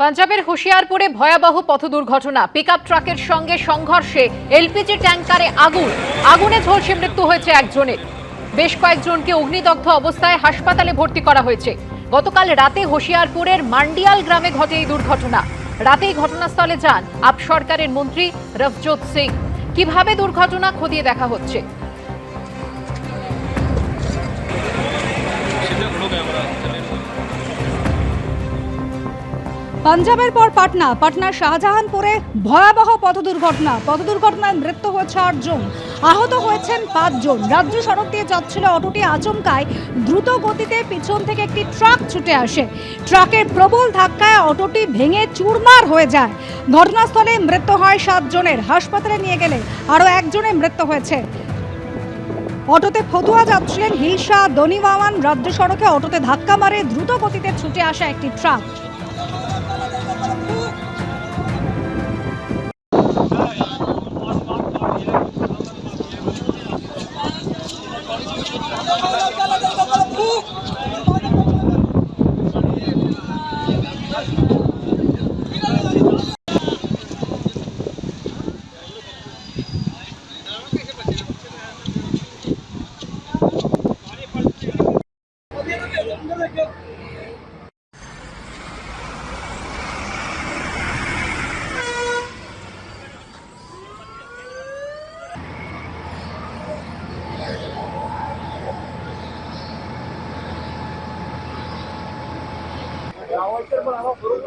পাঞ্জাবের হুশিয়ারপুরে ভয়াবহ পথ দুর্ঘটনা। পিকআপ ট্রাকের সঙ্গে সংঘর্ষে এলপিজি ট্যাঙ্কারে আগুন। আগুনে ঝলসে মৃত্যু হয়েছে একজনের। বেশ কয়েকজনকে অগ্নিদগ্ধ অবস্থায় হাসপাতালে ভর্তি করা হয়েছে। গতকাল রাতে হোশিয়ারপুরের মান্ডিয়াল গ্রামে ঘটে এই দুর্ঘটনা। রাতেই ঘটনাস্থলে যান আপ সরকারের মন্ত্রী রফজোত সিং। কীভাবে দুর্ঘটনা খতিয়ে দেখা হচ্ছে? পাঞ্জাবের পর পাটনা, পাটনার শাহজাহানপুরে ভয়াবহ পথ দুর্ঘটনা পথ দুর্ঘটনায় মৃত্যু হয়েছে আটজন। আহত হয়েছেন পাঁচজন। রাজ্য সড়ক দিয়ে যাচ্ছিল অটোটি আচমকায় দ্রুত গতিতে পিছন থেকে একটি ট্রাক ছুটে আসে। ট্রাকের প্রবল ধাক্কায় অটোটি ভেঙে চুরমার হয়ে যায়। ঘটনাস্থলে মৃত্যু হয় সাতজনের। হাসপাতালে নিয়ে গেলে আরও একজনের মৃত্যু হয়েছে। অটোতে ফতুয়া যাচ্ছিলেন হিলসা দনিবাওয়ান রাজ্য সড়কে অটোতে ধাক্কা মারে দ্রুত গতিতে ছুটে আসা একটি truck. Ahora, hermano, por un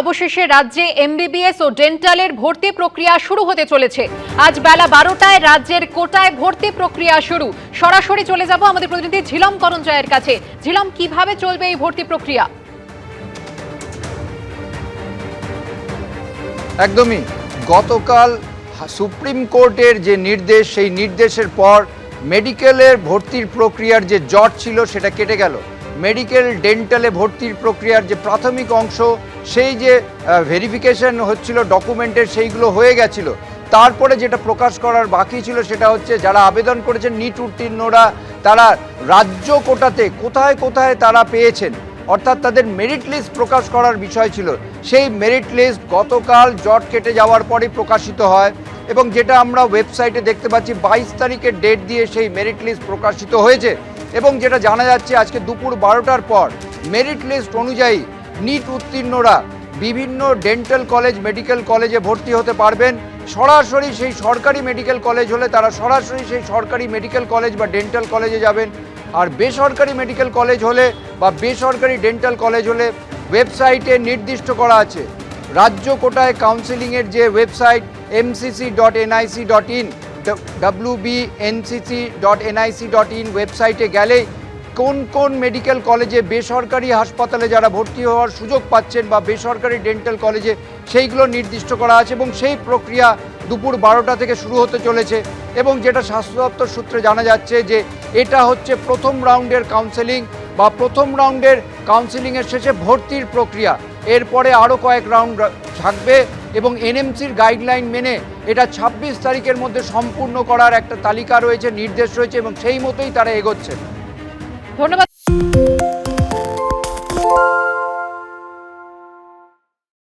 অবশেষে রাজ্যে এমবিবিএস ও ডেন্টালের ভর্তি প্রক্রিয়া শুরু হতে চলেছে। আজ বেলা বারোটায় রাজ্যের কোটায় ভর্তি প্রক্রিয়া শুরু। সরাসরি চলে যাব আমাদের প্রতিনিধি ঝিলম করঞ্জয়ের কাছে। ঝিলম, কীভাবে চলবে এই ভর্তি প্রক্রিয়া? একদমই। গতকাল সুপ্রিম কোর্টের যে নির্দেশ, সেই নির্দেশের পর মেডিকেলের ভর্তির প্রক্রিয়ার যে জট ছিল, সেটা কেটে গেল। মেডিকেল ডেন্টালে ভর্তির প্রক্রিয়ার যে প্রাথমিক অংশ সেই যে ভেরিফিকেশন হচ্ছিল ডকুমেন্টের সেইগুলো হয়ে গেছিল। তারপরে যেটা প্রকাশ করার বাকি ছিল সেটা হচ্ছে, যারা আবেদন করেছেন, নিট উত্তীর্ণরা, তারা রাজ্য কোটাতে কোথায় কোথায় তারা পেয়েছেন, অর্থাৎ তাদের মেরিট লিস্ট প্রকাশ করার বিষয় ছিল। সেই মেরিট লিস্ট গতকাল জট কেটে যাওয়ার পরে প্রকাশিত হয় এবং যেটা আমরা ওয়েবসাইটে দেখতে পাচ্ছি, বাইশ তারিখের ডেট দিয়ে সেই মেরিট লিস্ট প্রকাশিত হয়েছে এবং যেটা জানা যাচ্ছে, আজকে দুপুর বারোটার পর মেরিট লিস্ট অনুযায়ী নিট উত্তীর্ণরা বিভিন্ন ডেন্টাল কলেজ মেডিকেল কলেজে ভর্তি হতে পারবেন। সরাসরি সেই সরকারি মেডিকেল কলেজ হলে তারা সরাসরি সেই সরকারি মেডিকেল কলেজ বা ডেন্টাল কলেজে যাবেন। আর বেসরকারি মেডিকেল কলেজ হলে বা বেসরকারি ডেন্টাল কলেজ হলে ওয়েবসাইটে নির্দিষ্ট করা আছে। রাজ্য কোটায় কাউন্সিলিংয়ের যে website MCC dot NIC dot in W B NCC dot NIC dot in ওয়েবসাইটে গেলেই কোন কোন মেডিকেল কলেজে বেসরকারি হাসপাতালে যারা ভর্তি হওয়ার সুযোগ পাচ্ছেন বা বেসরকারি ডেন্টাল কলেজে সেইগুলো নির্দিষ্ট করা আছে এবং সেই প্রক্রিয়া দুপুর বারোটা থেকে শুরু হতে চলেছে এবং যেটা স্বাস্থ্য দপ্তর সূত্রে জানা যাচ্ছে যে এটা হচ্ছে প্রথম রাউন্ডের কাউন্সেলিং বা প্রথম রাউন্ডের কাউন্সেলিংয়ের শেষে ভর্তির প্রক্রিয়া। এরপরে আরও কয়েক রাউন্ড থাকবে এবং এনএমসির গাইডলাইন মেনে এটা ২৬ তারিখের মধ্যে সম্পূর্ণ করার একটা তালিকা রয়েছে, নির্দেশ রয়েছে এবং সেই মতোই তারা এগোচ্ছেন ধন্যবাদ